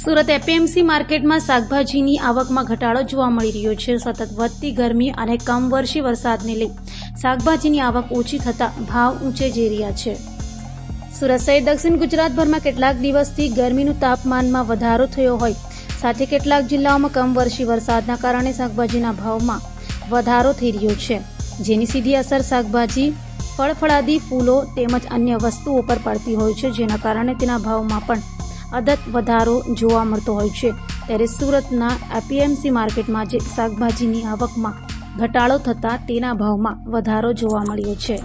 Surat APMC માર્કેટમાં શાકભાજીની આવકમાં ઘટાડો જોવા મળી રહ્યો છે. સતત વધતી ગરમી અને કમવર્ષી વરસાદને લઈ શાકભાજીની આવક ઓછી થતા ભાવ ઊંચે જઈ રહ્યા છે. સુરત સહિત દક્ષિણ ગુજરાતભરમાં કેટલાક દિવસથી ગરમીનું તાપમાનમાં વધારો થયો હોય. સાથે કેટલાક જિલ્લાઓમાં કમવર્ષી વરસાદના કારણે શાકભાજીના ભાવમાં વધારો થઈ રહ્યો છે. જેની સીધી અસર શાકભાજી ફળફળાદી ફૂલો તેમજ અન્ય વસ્તુઓ પર પડતી હોય છે, જેના કારણે તેના ભાવમાં પણ અદત વધારો જોવા મળતો હોય છે. ત્યારે સુરતના એપીએમસી માર્કેટમાં જે શાકભાજીની આવકમાં ઘટાડો થતાં તેના ભાવમાં વધારો જોવા મળ્યો છે.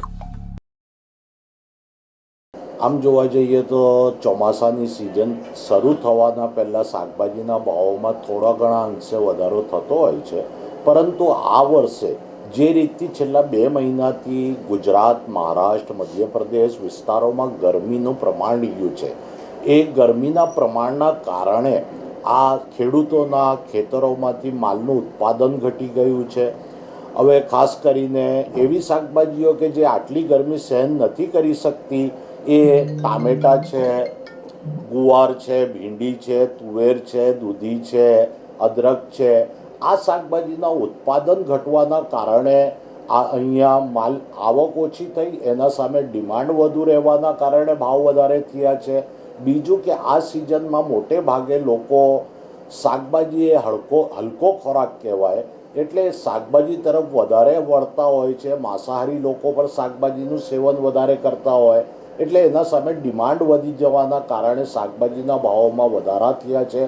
આમ જોવા જઈએ તો ચોમાસાની સિઝન શરૂ થવાના પહેલાં શાકભાજીના ભાવોમાં થોડા ઘણા અંશે વધારો થતો હોય છે. પરંતુ આ વર્ષે જે રીતથી છેલ્લા બે મહિનાથી ગુજરાત, મહારાષ્ટ્ર, મધ્યપ્રદેશ વિસ્તારોમાં ગરમીનું પ્રમાણ રહ્યું છે. એ ગરમીના પ્રમાણના કારણે આ ખેડૂતોના ખેતરોમાંથી માલનું ઉત્પાદન ઘટી ગયું છે. હવે ખાસ કરીને એવી શાકભાજીઓ કે જે આટલી ગરમી સહન નથી કરી શકતી, એ ટામેટાં છે, ગુવાર છે, ભીંડી છે, તુવેર છે, દૂધી છે, અદરક છે આ શાકભાજીના ઉત્પાદન ઘટવાના કારણે આ અહીંયા માલ આવક ઓછી થઈ, એના સામે ડિમાન્ડ વધુ રહેવાના કારણે ભાવ વધારે થયા છે. બીજું કે આ સિઝનમાં મોટે ભાગે લોકો શાકભાજી એ હળકો, હલકો ખોરાક કહેવાય, એટલે શાકભાજી તરફ વધારે વળતા હોય છે, માંસાહારી લોકો પણ શાકભાજીનું સેવન વધારે કરતા હોય, એટલે એના સામે ડિમાન્ડ વધી જવાના કારણે શાકભાજીના ભાવોમાં વધારા થયા છે.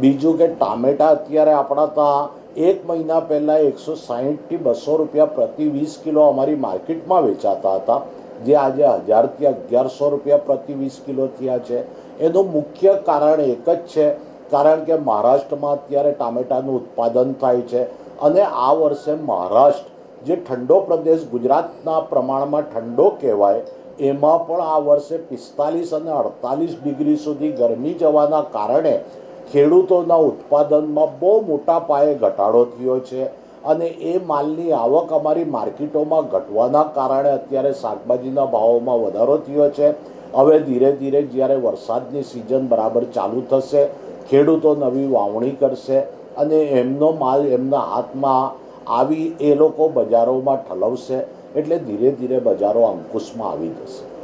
બીજું કે ટામેટાં અત્યારે આપણા ત્યાં એક મહિના પહેલાં એકસો સાહીઠથી બસો રૂપિયા પ્રતિ વીસ કિલો અમારી માર્કેટમાં વેચાતા હતા. જે આજે હજારથી અગિયારસો રૂપિયા પ્રતિ વીસ કિલો થયા છે. એનું મુખ્ય કારણ એક જ છે. કારણ કે મહારાષ્ટ્રમાં અત્યારે ટામેટાનું ઉત્પાદન થાય છે. અને આ વર્ષે મહારાષ્ટ્ર, જે ઠંડો પ્રદેશ ગુજરાતના પ્રમાણમાં ઠંડો કહેવાય, એમાં પણ આ વર્ષે પિસ્તાલીસ અને અડતાલીસ ડિગ્રી સુધી ગરમી જવાના કારણે ખેડૂતોના ઉત્પાદનમાં બહુ મોટા પાયે ઘટાડો થયો છે અને એ માલની આવક અમારી માર્કેટોમાં ઘટવાના કારણે અત્યારે શાકભાજીના ભાવોમાં વધારો થયો છે. હવે ધીરે ધીરે જ્યારે વરસાદની સિઝન બરાબર ચાલુ થશે, ખેડૂતો નવી વાવણી કરશે અને એમનો માલ એમના હાથમાં આવી એ લોકો બજારોમાં ઠલવશે એટલે ધીરે ધીરે બજારો અંકુશમાં આવી જશે.